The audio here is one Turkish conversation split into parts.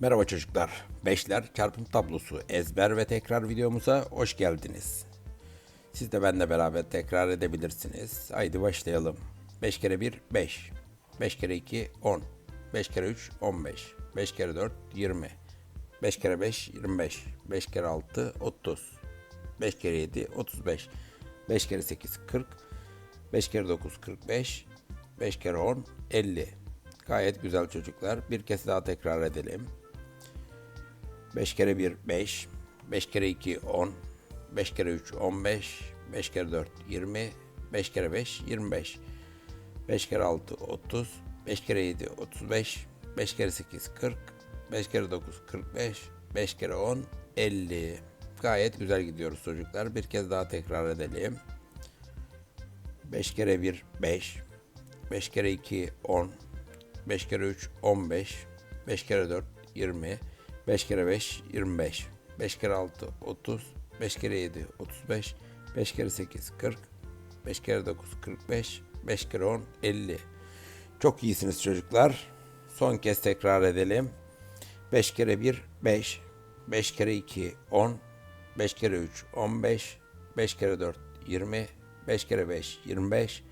Merhaba çocuklar. Beşler çarpım tablosu ezber ve tekrar videomuza hoş geldiniz. Siz de benimle beraber tekrar edebilirsiniz. Haydi başlayalım. 5 kere 1 5. 5 kere 2 10. 5 kere 3 15. 5 kere 4 20. 5 kere 5 25. 5 kere 6 30. 5 kere 7 35. 5 kere 8 40. 5 kere 9 45. 5 kere 10 50. Gayet güzel çocuklar. Bir kez daha tekrar edelim. 5 kere 1 5, 5 kere 2 10, 5 kere 3 15, 5 kere 4 20, 5 kere 5 25, 5 kere 6 30, 5 kere 7 35, 5 kere 8 40, 5 kere 9 45, 5 kere 10 50. Gayet güzel gidiyoruz çocuklar. Bir kez daha tekrar edelim. 5 kere 1 5, 5 kere 2 10, 5 kere 3 15, 5 kere 4 20, 5 kere 5 25, 5 kere 6 30, 5 kere 7 35, 5 kere 8 40, 5 kere 9 45, 5 kere 10 50. Çok iyisiniz çocuklar. Son kez tekrar edelim. 5 kere 1 5, 5 kere 2 10, 5 kere 3 15, 5 kere 4 20, 5 kere 5 25,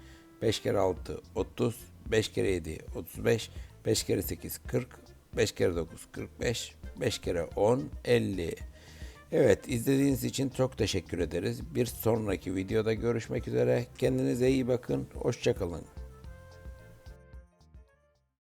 5 kere 6 30, 5 kere 7 35, 5 kere 8 40, 5 kere 9 45, 5 kere 10 50. Evet izlediğiniz için çok teşekkür ederiz. Bir sonraki videoda görüşmek üzere. Kendinize iyi bakın. Hoşçakalın.